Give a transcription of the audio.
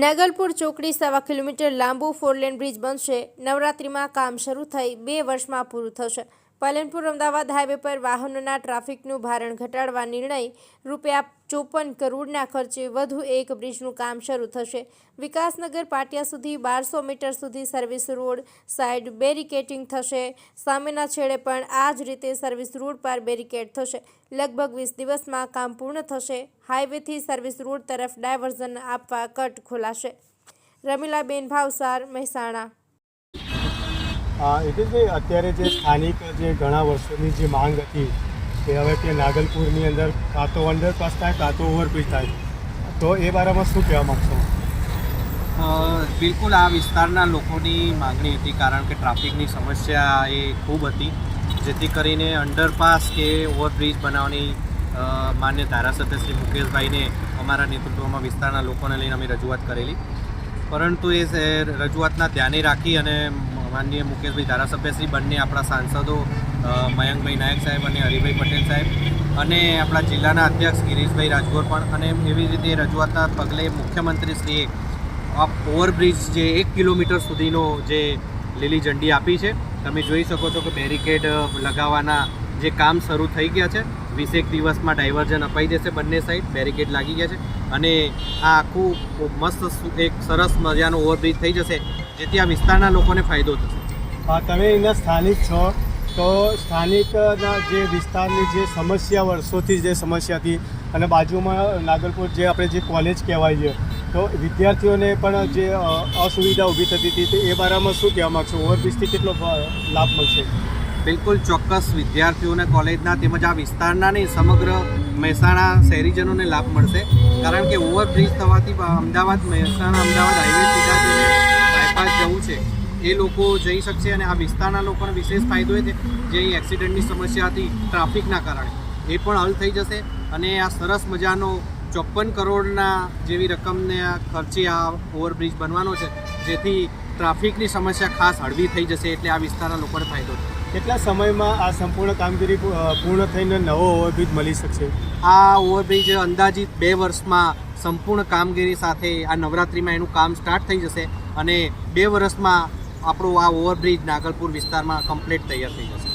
નાગલપુર ચોકડી સવા કિલોમીટર લાંબુ ફોરલેન બ્રિજ બનશે. નવરાત્રિમાં કામ શરૂ થઈ બે વર્ષમાં પૂરું થશે. પાલનપુર અમદાવાદ હાઈવે પર વાહનોના ટ્રાફિકનું ભારણ ઘટાડવા નિર્ણય રૂપિયા ચોપન કરોડના ખર્ચે વધુ એક બ્રિજનું કામ શરૂ થશે. વિકાસનગર પાટિયા સુધી બારસો મીટર સુધી સર્વિસ રોડ સાઇડ બેરિકેટિંગ થશે. સામેના છેડે પણ આ જ રીતે સર્વિસ રોડ પર બેરિકેડ થશે. લગભગ વીસ દિવસમાં કામ પૂર્ણ થશે. હાઈવેથી સર્વિસ રોડ તરફ ડાયવર્ઝન આપવા કટ ખોલાશે. રમીલાબેન ભાવસાર, મહેસાણા. હિતેશભાઈ અત્યારે જે સ્થાનિક જે ઘણા વર્ષોની જે માંગ હતી કે હવે કે નાગલપુરની અંદર કાં તો અંડરપાસ થાય કાં તો ઓવરબ્રિજ થાય, તો એ બારામાં શું કહેવા માગશો? બિલકુલ આ વિસ્તારના લોકોની માગણી હતી, કારણ કે ટ્રાફિકની સમસ્યા એ ખૂબ હતી, જેથી કરીને અંડરપાસ કે ઓવરબ્રિજ બનાવવાની માન્ય ધારાસભ્ય શ્રી મુકેશભાઈને અમારા નેતૃત્વમાં વિસ્તારના લોકોને લઈને અમે રજૂઆત કરેલી. પરંતુ એ રજૂઆતના ધ્યાને રાખી અને માનનીય મુકેશભાઈ ધારાસભ્ય શ્રી બંને આપણા સાંસદો મયંકભાઈ નાયક સાહેબ અને હરિભાઈ પટેલ સાહેબ અને આપણા જિલ્લાના અધ્યક્ષ ગિરીશભાઈ રાજગોર પણ અને એવી રીતે રજૂઆતના પગલે મુખ્યમંત્રીશ્રીએ આ ઓવરબ્રિજ જે એક કિલોમીટર સુધીનો જે લીલી ઝંડી આપી છે, તમે જોઈ શકો છો કે બેરિકેડ લગાવવાના જે કામ શરૂ થઈ ગયા છે, વીસેક દિવસમાં ડાયવર્ઝન અપાઈ દેશે બંને સાઈડ, બેરિકેડ લાગી ગયા છે અને આ આખું મસ્ત એક સરસ મજાનો ઓવરબ્રિજ થઈ જશે. જેથી આ વિસ્તારના લોકોને ફાયદો થશે. હા તમે અહીંના સ્થાનિક છો તો સ્થાનિકના જે વિસ્તારની જે સમસ્યા વર્ષોથી જે સમસ્યા હતી અને બાજુમાં નાગલપુર જે આપણે જે કોલેજ કહેવાય છે તો વિદ્યાર્થીઓને પણ જે અસુવિધા ઊભી થતી હતી તો એ બારામાં શું કહેવા માગશો? ઓવરબ્રિજથી કેટલો લાભ મળશે? બિલકુલ ચોક્કસ વિદ્યાર્થીઓને કોલેજના તેમજ આ વિસ્તારના નહીં સમગ્ર મહેસાણા શહેરીજનોને લાભ મળશે. કારણ કે ઓવરબ્રિજ થવાથી અમદાવાદ મહેસાણા અમદાવાદ હાઈવે સીધા જઈને બાયપાસ જવું છે. એ લોકો જઈ શકશે અને આ વિસ્તારના લોકોને વિશેષ ફાયદો એ છે જે અહીં એક્સિડન્ટની સમસ્યા હતી ટ્રાફિકના કારણે. એ પણ હલ થઈ જશે અને આ સરસ મજાનો ચોપ્પન કરોડના જેવી રકમને આ ખર્ચે આ ઓવરબ્રિજ બનવાનો છે જેથી ટ્રાફિકની સમસ્યા ખાસ હળવી થઈ જશે એટલે આ વિસ્તારના લોકોને ફાયદો થશે કેટલા સમયમાં આ સંપૂર્ણ કામગીરી પૂર્ણ થઈને નવો ઓવરબ્રિજ મળી શકશે? આ ઓવરબ્રિજ અંદાજિત બે વર્ષમાં સંપૂર્ણ કામગીરી સાથે આ નવરાત્રિમાં એનું કામ સ્ટાર્ટ થઈ જશે. અને બે વર્ષમાં આપણું આ ઓવરબ્રિજ નાગલપુર વિસ્તારમાં કમ્પ્લીટ તૈયાર થઈ જશે.